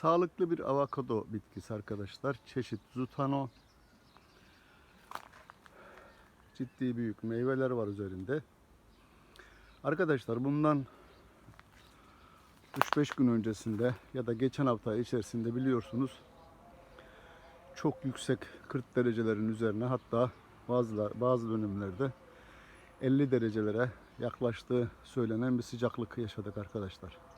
Sağlıklı bir avokado bitkisi arkadaşlar. Çeşit Zutano. Ciddi büyük meyveler var üzerinde. Arkadaşlar bundan 3-5 gün öncesinde ya da geçen hafta içerisinde biliyorsunuz çok yüksek 40 derecelerin üzerine hatta bazı bazı dönemlerde 50 derecelere yaklaştığı söylenen bir sıcaklık yaşadık arkadaşlar.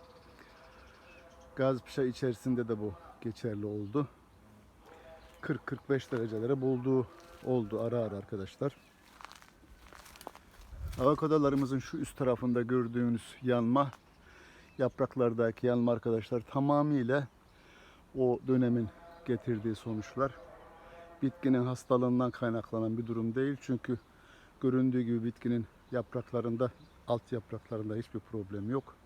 Gazpişa içerisinde de bu geçerli oldu. 40-45 derecelere bulduğu oldu ara ara arkadaşlar. Avokadolarımızın şu üst tarafında gördüğünüz yanma yapraklardaki yanma arkadaşlar tamamıyla o dönemin getirdiği sonuçlar. Bitkinin hastalığından kaynaklanan bir durum değil. Çünkü göründüğü gibi bitkinin yapraklarında, alt yapraklarında hiçbir problem yok.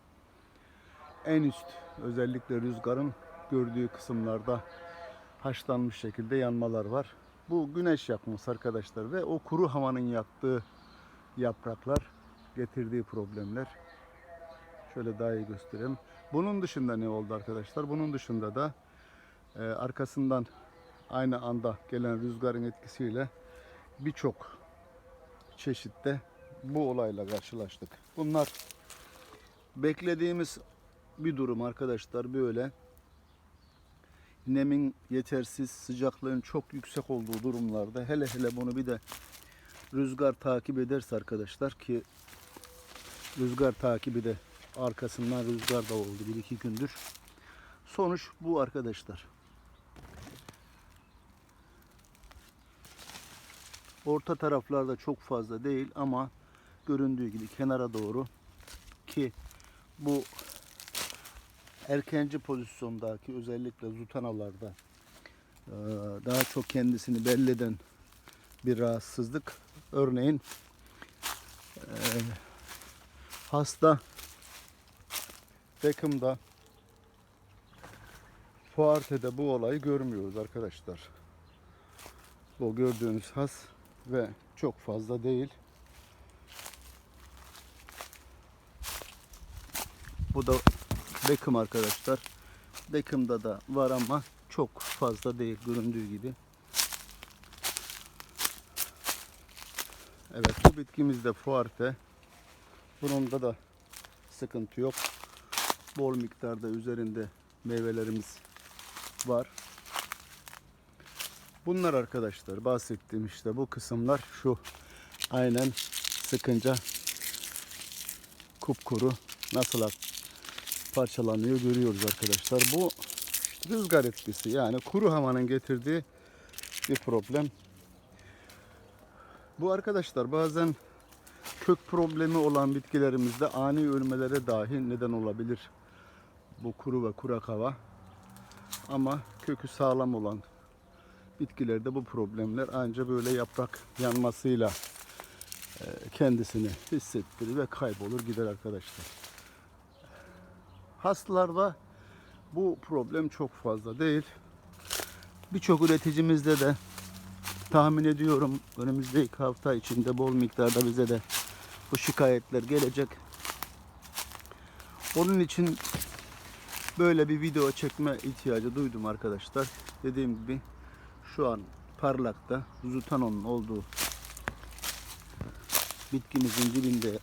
En üst özellikle rüzgarın gördüğü kısımlarda haşlanmış şekilde yanmalar var. Bu güneş yakması arkadaşlar ve o kuru havanın yaktığı yapraklar getirdiği problemler. Şöyle daha iyi göstereyim. Bunun dışında ne oldu arkadaşlar? Bunun dışında da e, arkasından aynı anda gelen rüzgarın etkisiyle birçok çeşitte bu olayla karşılaştık. Bunlar beklediğimiz bir durum arkadaşlar böyle. Nemin yetersiz, sıcaklığın çok yüksek olduğu durumlarda hele hele bunu bir de rüzgar takip ederse arkadaşlar ki rüzgar takibi de arkasından rüzgar da oldu bir iki gündür. Sonuç bu arkadaşlar. Orta taraflarda çok fazla değil ama göründüğü gibi kenara doğru ki bu erkenci pozisyondaki özellikle zutanalarda eee, daha çok kendisini belli eden bir rahatsızlık. Örneğin eee, hasta Beckham'da Fuarte'de bu olayı görmüyoruz arkadaşlar. Bu gördüğünüz has ve çok fazla değil. Bu da Beckham arkadaşlar. Beckham'da da var ama çok fazla değil göründüğü gibi. Evet bu bitkimiz de fuarte. Bunun da sıkıntı yok. Bol miktarda üzerinde meyvelerimiz var. Bunlar arkadaşlar bahsettiğim işte bu kısımlar şu aynen sıkınca kupkuru nasıl parçalanıyor görüyoruz arkadaşlar. Bu rüzgar etkisi yani kuru havanın getirdiği bir problem. Bu arkadaşlar bazen kök problemi olan bitkilerimizde ani ölmelere dahi neden olabilir. Bu kuru ve kurak hava. Ama kökü sağlam olan bitkilerde bu problemler ancak böyle yaprak yanmasıyla e, kendisini hissettirir ve kaybolur gider arkadaşlar. Hastalarda bu problem çok fazla değil. Birçok üreticimizde de tahmin ediyorum önümüzdeki hafta içinde bol miktarda bize de bu şikayetler gelecek. Onun için böyle bir video çekme ihtiyacı duydum arkadaşlar. Dediğim gibi şu an parlakta Zutanon'un olduğu bitkimizin dibinde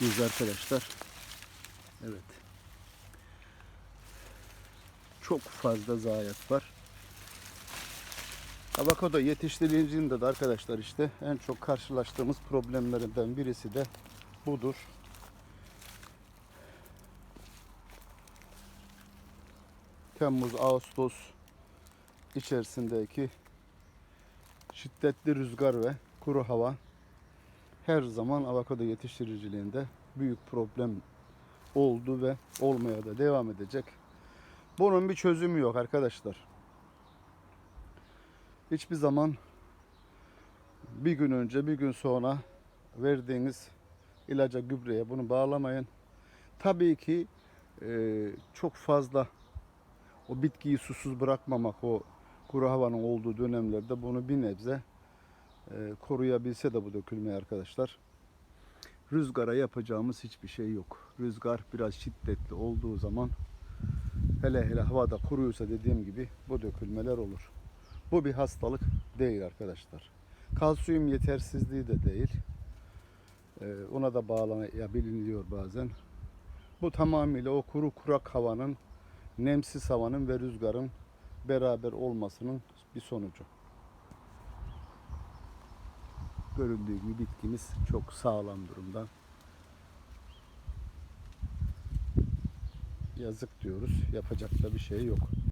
yüz arkadaşlar. Evet. Çok fazla zayiat var. Avokado yetiştiricinde de arkadaşlar işte en çok karşılaştığımız problemlerinden birisi de budur. Temmuz, Ağustos içerisindeki şiddetli rüzgar ve kuru hava her zaman avokado yetiştiriciliğinde büyük problem oldu ve olmaya da devam edecek. Bunun bir çözümü yok arkadaşlar. Hiçbir zaman bir gün önce bir gün sonra verdiğiniz ilaca gübreye bunu bağlamayın. Tabii ki e, çok fazla o bitkiyi susuz bırakmamak o kuru havanın olduğu dönemlerde bunu bir nebze e, koruyabilse de bu dökülmeyi arkadaşlar. Rüzgara yapacağımız hiçbir şey yok. Rüzgar biraz şiddetli olduğu zaman Hele hele havada kuruysa dediğim gibi bu dökülmeler olur. Bu bir hastalık değil arkadaşlar. Kalsiyum yetersizliği de değil. Ee, ona da bağlanabiliyor bazen. Bu tamamıyla o kuru kurak havanın, nemsiz havanın ve rüzgarın beraber olmasının bir sonucu. Görüldüğü gibi bitkimiz çok sağlam durumda. Yazık diyoruz. Yapacak da bir şey yok.